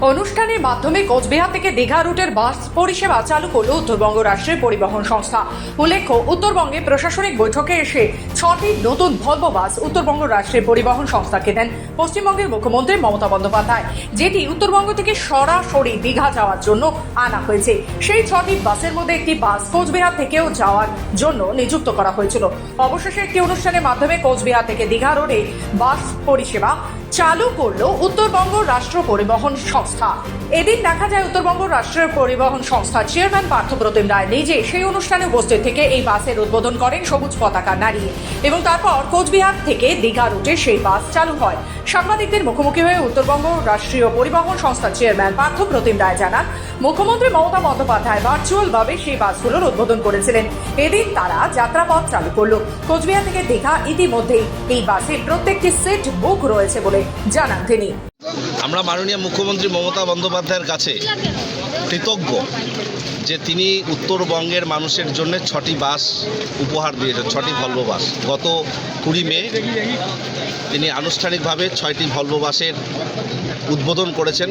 অনুষ্ঠানের মাধ্যমে কোচবিহার থেকে দীঘা রুটের বাস পরিষেবা চালু করল উত্তরবঙ্গ রাষ্ট্রের পরিবহন সংস্থা। উল্লেখ্য, উত্তরবঙ্গে প্রশাসনিক বৈঠকে এসে ছটি নতুন ভলভো বাস উত্তরবঙ্গ রাষ্ট্রের পরিবহন সংস্থাকে দেন। পশ্চিমবঙ্গের মুখ্যমন্ত্রী মমতা বন্দ্যোপাধ্যায়, যেটি উত্তরবঙ্গ থেকে সরাসরি দীঘা যাওয়ার জন্য আনা হয়েছে। সেই ছটি বাসের মধ্যে একটি বাস কোচবিহার থেকেও যাওয়ার জন্য নিযুক্ত করা হয়েছিল। অবশেষে একটি অনুষ্ঠানের মাধ্যমে কোচবিহার থেকে দীঘা রোডে বাস পরিষেবা চালু করল উত্তরবঙ্গ রাষ্ট্র পরিবহন সংস্থা এদিন দেখা যায় উত্তরবঙ্গ রাষ্ট্রীয় পরিবহন সংস্থা চেয়ারম্যান পার্থপ্রতিম রায় নিজে সেই অনুষ্ঠানে উপস্থিত থেকে এই বাসের উদ্বোধন করেন সবুজ পতাকা নাড়িয়ে এবং তারপর কোচবিহার থেকে দীঘা রুটে সেই বাস চালু হয়। সাংবাদিকদের মুখোমুখি হয়ে উত্তরবঙ্গ রাষ্ট্রীয় পরিবহন সংস্থার চেয়ারম্যান পার্থপ্রতিম রায় জানান, মুখ্যমন্ত্রী মমতা বন্দ্যোপাধ্যায় ভার্চুয়ালভাবে সেই বাসগুলোর উদ্বোধন করেছিলেন। এদিন তারা যাত্রাপথ চালু করল। কোচবিহার থেকে দীঘা ইতিমধ্যেই এই বাসে প্রত্যেকটি সিট বুক রয়েছে বলে জানান তিনি। আমরা মাননীয় মুখ্যমন্ত্রী মমতা বন্দ্যোপাধ্যায়ের কাছে কৃতজ্ঞ যে তিনি উত্তরবঙ্গের মানুষের জন্য ছটি বাস উপহার দিয়েছেন, ছটি ভলভো বাস। গত কুড়ি মে তিনি আনুষ্ঠানিকভাবে ছয়টি ভলভো বাসের উদ্বোধন করেছেন,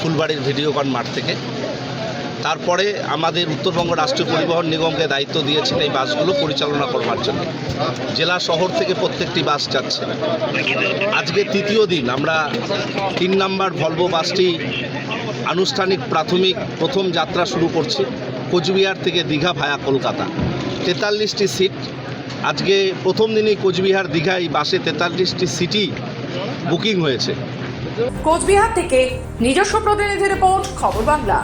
ফুলবাড়ির ভিডিওকন মাঠ থেকে। তারপরে আমাদের উত্তরবঙ্গ রাষ্ট্রীয় পরিবহন নিগমকে দায়িত্ব দিয়েছেন এই বাসগুলো পরিচালনা করবার জন্য। জেলা শহর থেকে প্রত্যেকটি বাস যাচ্ছে। আজকে তৃতীয় দিন, আমরা তিন নাম্বার ভলভো বাসটি আনুষ্ঠানিক প্রাথমিক প্রথম যাত্রা শুরু করছি, কোচবিহার থেকে দীঘা ভায়া কলকাতা। তেতাল্লিশটি সিট, আজকে প্রথম দিনই কোচবিহার দীঘা এই বাসে তেতাল্লিশটি সিটই বুকিং হয়েছে। কোচবিহার থেকে নিজস্ব প্রতিনিধি রিপোর্ট, খবর বাংলা।